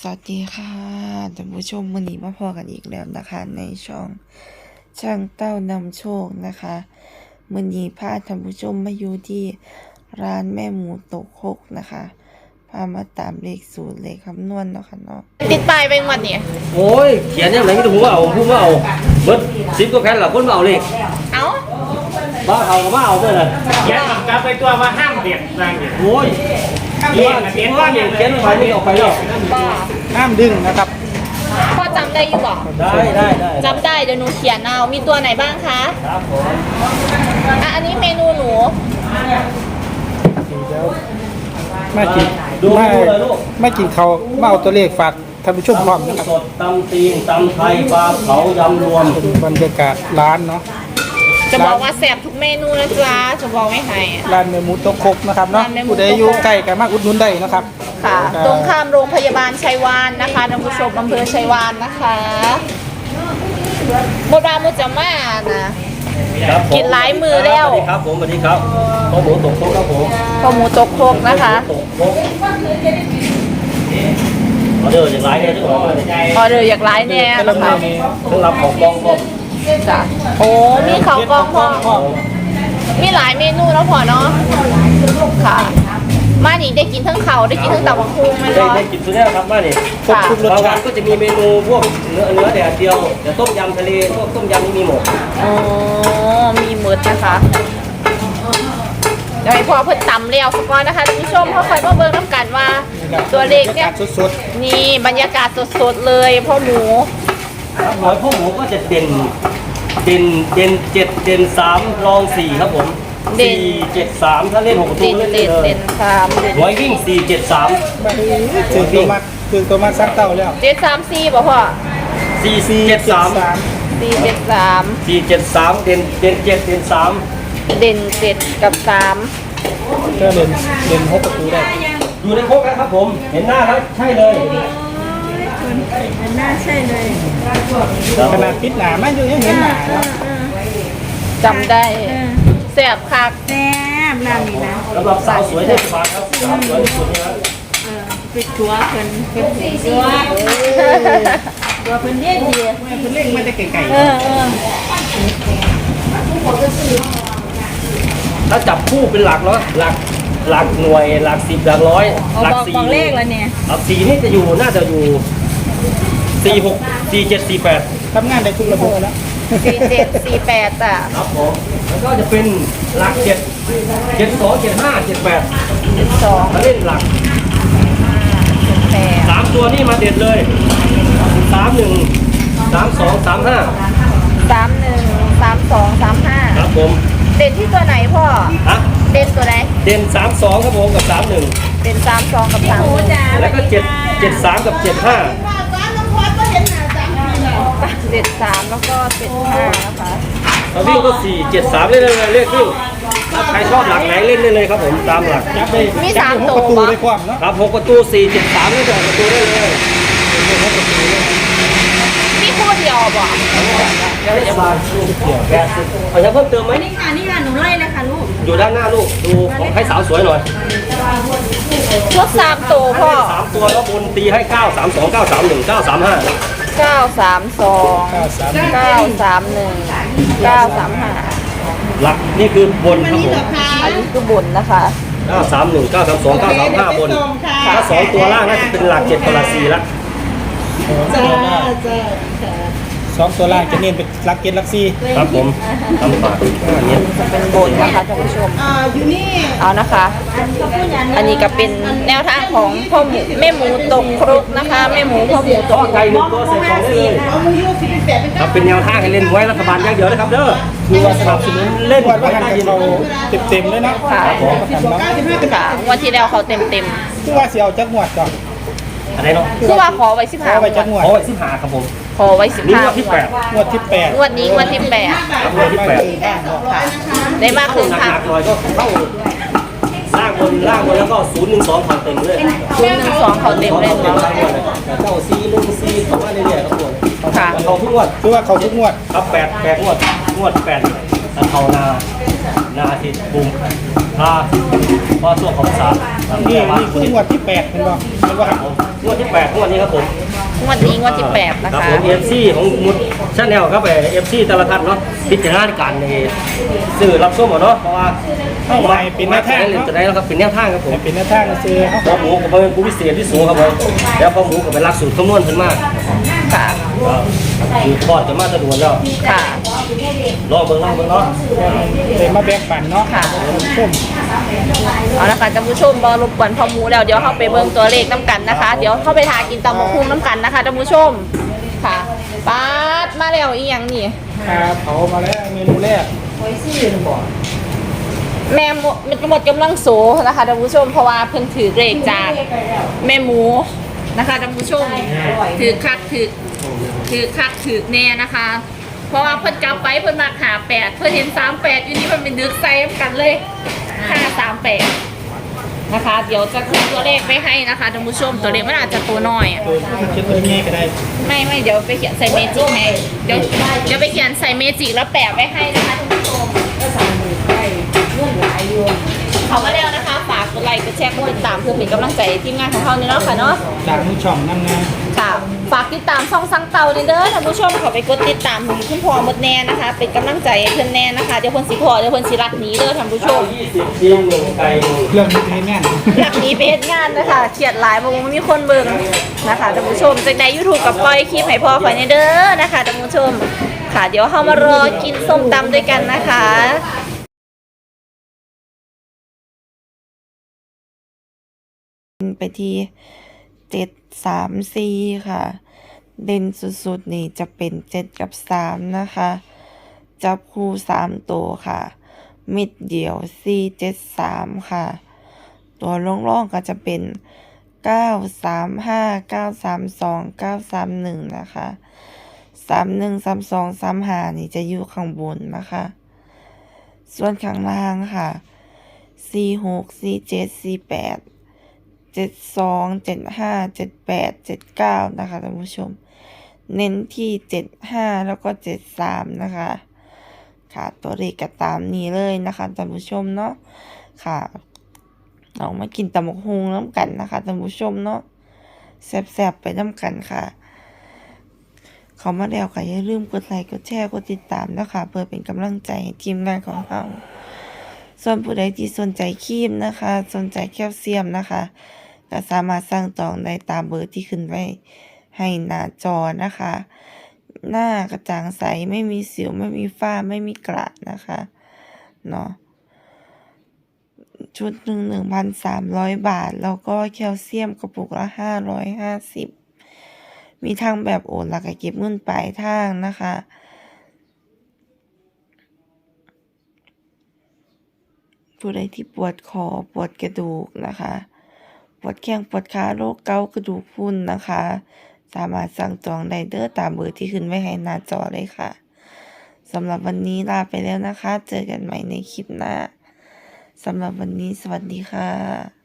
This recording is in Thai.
สวัสดีค่ะท่านผู้ชมวันนี้มาพอกันอีกแล้วนะคะ ในช่องช่างเต้านำโชคนะคะวันนี้พาท่านผู้ชมมาอยู่ที่ร้านแม่หมูตกคกนะคะพามาตามเลขสูตรเลขคำนวณเนาะค่ะเนาะติดปลายไปงวดนี่โอ้ยเขียนยังไงไม่ต้องว่าเอาพูดว่าเอาเบิดสิบก็แค่ละคนมาเอาเลขเอ้าบ้าเอาก็มาเอาไปเลยเขียนกลับไปตัวว่าห้ามเด็ดนางเด็ดโอ้ย เขียนเขียนว่าเนี่ยเขียนไปไม่ออกไปแล้วบ่ห้ามดึงนะครับพ่อจำได้อยู่บ่ได้ได้ได้จำได้เดี๋ยวหนูเขียนเอามีตัวไหนบ้างคะครับผมอะอันนี้เมนูหนูมากินดูมาดูเลยลูกมากินเขาวมาเอาตัวเลขฝากท่านผู้ชมพร้อมนะครับสดตำตีนตำไทยปลาเผายำรวมเป็นบรรยากาศร้านเนาะ จะบอกว่าแซ่บทุกเมนูนะจ๊ะจะบอกไม่ให้ร้านเมมูโตะครกนะครับเนาะร้านแม่หมูผู้ใดอยู่ใกล้กันมากอุดหนุนได้นะครับ ค่ะ ตรงข้ามโรงพยาบาลชัยวานนะคะท่านผู้ชมอำเภอชัยวานนะคะบทบาทมุจจะมานะ ครับผมกินหลายมือแล้ว สวัสดีครับผมสวัสดีครับข้าวหมูตกโต๊ะครับผมข้าวหมูตกโครกนะคะตกโต๊ะออเดอร์อย่างไรเนี่ยที่บอกว่าออเดอร์อยากไลน์เนี่ยแต่ละนะเมคะนูเครื่องรับของกองก็ จ้ะโอ้มีข้าวกล้องพ่อมีหลายเมนูแล้วพอเนาะค่ะ มานี่ได้กินทั้งเขาวได้กินทั้งตับกคุ้งไหมได้เนาะได้กินตัวเนี้ยครับบ้านนี่ครบทุกรสบางวัชานติก็จะมีเมนูพวกเนื้อเนื้อแดดเดียวแต่ต้มยำทะเลพวกต้มยำนี่มีหมดอ๋อมีหมืดนะคะเดี๋ยวให้พ่อเพิ่นตำเลี้ยวสกอนนะคะท่านผู้ชมเพราะคอยมาเบิ่งน้ำกันว่า ตัวเลขเนี่ย บรรากาศสดนี่บรรยากาศสดๆเลยพ่อหมู ครับหอยพวกหมูก็จะเด่น เด่นเด่นเจ็ดเด่นสามรองสี่ครับผมเด่น สี่เจ็ดสามถ้าเล่นหกประตูเด่นเล่นได้เด่นเลเด่ยนสามเด่นหอยวิ่งสี่เจ็ดสามๆคือตัวมาคือตัวมาซักเต้าแล้วเจ็ดสามสี่บ่พ่อสี่เจ็ดสามสี่เจ็ดสามสี่เจ็ดสามเด่นเด่นเจ็ดเด่นสามเด่นเจ็ดกับสามก็เล่นเล่นหกประตูได้อยู่ในครกแล้วครับผม เห็นหน้าแล้วใช่เลย น่าใช่เลยขนาดปิดหนาไม่อยู่ยังเห็นหนาเนาะจำได้แสบคักแซ่บน้ำนี่นะสำหรับสาวสวยเทศบาลครับสาวสวยที่สุดนะครับปิดชัวเพิ่นเพิ่นชัวตัวเพิ่นเรียกดีเพิ่นเล่งมาได้ไกลเออเออถ้าจับคู่เป็นหลักเนาะหลักหลักหน่วยหลักสิบหลักร้อยเอาหลับอกสี่บอกเลขแล้วเนี่ยหลักสี่นี่จะอยู่น่าจะอยู่ สี่หกสี่เจ็ดสี่แปดๆทำงานได้ทุกระบบแล้ว สี่เจ็ดสี่แปดอะครับผมแล้วก็จะเป็นหลักเจ็ดเจ็ดสองเจ็ดห้าเจ็ดแปดเจ็ดสองมาเล่นหลักเจ็ดแปดสามตัวนี่มาเด็ดเลยสามหนึ่งสามสองสามห้าสามหนึ่งสามสองสามห้าครับผมเด่นที่ตัวไหนพ่อ ฮะเด่นตัวไหน เด่นสามสองครับผมกับสามหนึ่งเด่นสามสองกับสามหนึ่งแล้วก็เจ็ดเจ็ดสามกับเจ็ดห้า เจ็ดสามแล้วก็เจ็ดห้านะคะเราวิ่งก็สี่เจ็ดสามเล่นได้เลยเลขวิ่งถ้าใครชอบหลักไหนเล่นได้เลยครับผมตามหลักจับได้จับได้หกประตูได้ความเนาะครับหกประตูสี่เจ็ดสามนี่จะประตูได้เลยมีคู่เดียวบ่เทศบาลลูกเกี่ยวแกสิเอายังเพิ่มเติมไหมนี่ค่ะนี่ค่ะหนูไล่เลยค่ะลูกอยู่ด้านหน้าลูกดูของให้สาวสวยหน่อยชุดสามตัวพ่อสามตัวแล้วบนตีให้เก้าสามสองเก้าสามหนึ่งเก้าสามห้า เก้าสามสองเก้าสามเก้าสามหนึ่งเก้าสามห้าหลักนี่คือบนครับผมอันนี้คือบนนะคะเก้าสามหนึ่งเก้าสามสองเก้าสามห้าบน ถ้าสองตัวล่างน่าจะเป็นหลักเจ็ดกับหลักสี่ละ สองตัวล่างจะเน้นเป็นลักเก็ตลักซี่ครับผมทำปากอันนี้จะเป็นบนนะคะท่านผู้ชมเอานะคะ อันนี้ก็เป็นแนวทางของพ่อหมูแม่หมูตกครกนะคะแม่หมูพ่อหมูตต่อกไก่หนึ่งตัวใส่กล่องได้เลยครับเป็นแนวทางให้เล่นไว้รัฐบาลอย่างเดียวนะครับเด้อคือว่าสนับสนุนเล่นวันไว้ว่าหันได้กับยินเขาเต็มๆเลยเนาะค่ะของประกันเนาะค่ะงวันที่แล้วเขาเต็มเต็มคือว่าสิเอาจักงวดก่อนอะไรเนาะๆคือว่าขอไว้สิบห้าเอาไปจักงวดโอ้ยสิบห้าครับผม ขอไว้สิบนี่ห้างวดที่แปดงวดที่แปดงวดนี้งวดที่แปดครับงวดที่แปดค่ะได้มากเข้าขึ้นหค่ะนักๆหน่อยก็เข้าล่างบนล่างบนแล้วก็ศูนย์หนึ่งสองผ่านเต็มเลยศูนย์หนึ่งสองเขาเต็มเลยเต็มเนาะทั้งหมดเลยเก้าซีหนึ่งซีเข้ามาเรื่อยๆครับผมค่ะ เขาทุกงวดคือว่าเขาทุกงวดครับแปดแปดงวดงวดแปดแล้วเขานานาสิปรุงถ้าพอช่วงของสามนี่นี่คืองวดที่แปดเป็นบ่เป็นว่างวดที่แปดงวดนี้ครับผม งวดนี้งวดที่แปดนะรับคะผมเอฟซีของมุดชาแนลครับไปเอฟซีแต่ละท่านเนาะพิจารณาในการในสื่อรับชมเอาเนาะเพราะว่าเข้าไปเป็นแนวทางเล่นเนาะจะได้แล้วครับเป็นแนวทางครับผม เป็นแนวทางซื้อเขาข้อหมูกับเป็นผู้พิเศษที่สูงครับผมแล้วข้อหมูกับเป็นหลักสูตรคำนวณขึ้นมาก ค่ะคือทอดจะมาสะดวกแล้วค่ะ รอเบิ่งรอเบิ่งเนาะเลยมาแบ่งปันเนาะค่ะชมเอาละค่ะท่านผู้ชมบอรบกวนพ่อหมูแล้วเดี๋ยวเข้าไปเบิ่งตัวเลขน้ำกันนะคะ เดี๋ยวเข้าไปทากินตำมะคุงน้ำกันนะคะท่านผู้ชมค่ะป๊าดมาแล้วอีหยังนี่ ครับเผามาแล้วเมนูแรกแม่หมดหมดกำลังโสนะคะท่านผู้ชมเพราะว่าเพิ่นถือเลขจากแม่หมูนะคะท่านผู้ชมถือคักถือ ถือคักถือแน่นะคะ เพราะว่าเพิ่นกลับไปเพิ่นมาหาแปดเพิ่นเห็นสามแปดอยู่นี่มันเป็นดึกไซส์กันเลยห้าสามแปดนะคะ เดี๋ยวจะขึ้นตัวเลขไปให้นะคะท่านผู้ชมตัวเลขมันอาจจะตัวน้อยอะตัวเขียนตัวง่ายก็ได้ไม่ไม่เดี๋ยวไปเขียนใส่เมจิกให้เดี๋ยวเดี๋ยวไปเขียนใส่เมจิกแล้วแปะไว้ให้นะคะท่านผู้ชมเขามาแล้วนะคะฝา กกดไลค์กดแชร์กดติดตามเพื่อเป็นกำลังใจให้ทีมงานของเขาเนี่ยเนาะค่ะเนาะจากมือช่องนั่นนะค่ะฝากติดตามช่องสังเตาเลยเด้อท่านผู้ชมขอไปกดติดตามหนีคุณพ่อหมดแน่นะคะ เป็นกำลังใจให้เพื่อนแน่นะคะเดี๋ยวเพื่อนสิพอเดี๋ยวเพื่อนสิรักหนี้เด้อท่านผู้ชมยี่สิบทีมหนึ่งไก่หนึ่งเรื่องนี้ให้แน่นรักหนี้ไปเฮ็ดงานนะคะเขียดหลายบางวันมีคนเบิ่งนะคะท่านผู้ชมจากในยูทูบกับปล่อยคลิปให้พ่อคอยในเด้อนะคะท่านผู้ชมค่ะ เดี๋ยวเข้ามารอกินส้มตำด้วยกันนะคะ ไปที่เจ็ดสามสี่ค่ะ เด่นสุดๆนี่จะเป็นเจ็ดกับสามนะคะ จับคู่สามตัวค่ะ มิดเดี่ยวสี่เจ็ดสามค่ะ ตัวล่องๆก็จะเป็นเก้าสามห้าเก้าสามสองเก้าสามหนึ่งนะคะสามหนึ่งสามสองสามห้านี่จะอยู่ข้างบนนะคะ ส่วนข้างล่างค่ะสี่หกสี่เจ็ดสี่แปด เจ็ดสองเจ็ดห้าเจ็ดแปดเจ็ดเก้านะคะท่านผู้ชม เน้นที่เจ็ดห้าแล้วก็เจ็ดสามนะคะ ค่ะตัวเลขก็ตามนี้เลยนะคะท่านผู้ชมเนาะค่ะเรามากินตำบักฮงน้ำกันนะคะท่านผู้ชมเนาะแซ่บๆไปน้ำกันค่ะเขามาแล้วค่ะอย่าลืมกดไลค์กดแชร์กดติดตามนะคะเพื่อเป็นกำลังใจให้ทีมงานของเราส่วนผู้ใดที่สนใจครีมนะคะ สนใจแคลเซียมนะคะ ก็สามารถสั่งจองได้ตามเบอร์ที่ขึ้นไว้ให้หน้าจอนะคะ หน้ากระจ่างใสไม่มีสิวไม่มีฝ้าไม่มีกระนะคะเนาะชุดหนึ่งหนึ่งพันสามร้อยบาท แล้วก็แคลเซียมกระปุกละห้าร้อยห้าสิบมีทั้งแบบโอนแล้วก็เก็บเงินปลายทางนะคะ ผู้ใดที่ปวดคอปวดกระดูกนะคะ วดแข้งปวดขาโรคเกาต์กระดูกพุ่นนะคะ สามารถสั่งจองได้เดอร์ตามเบอร์ที่ขึ้นไว้ให้หน้าจอเลยค่ะสำหรับวันนี้ลาไปแล้วนะคะ เจอกันใหม่ในคลิปหน้าสำหรับวันนี้สวัสดีค่ะ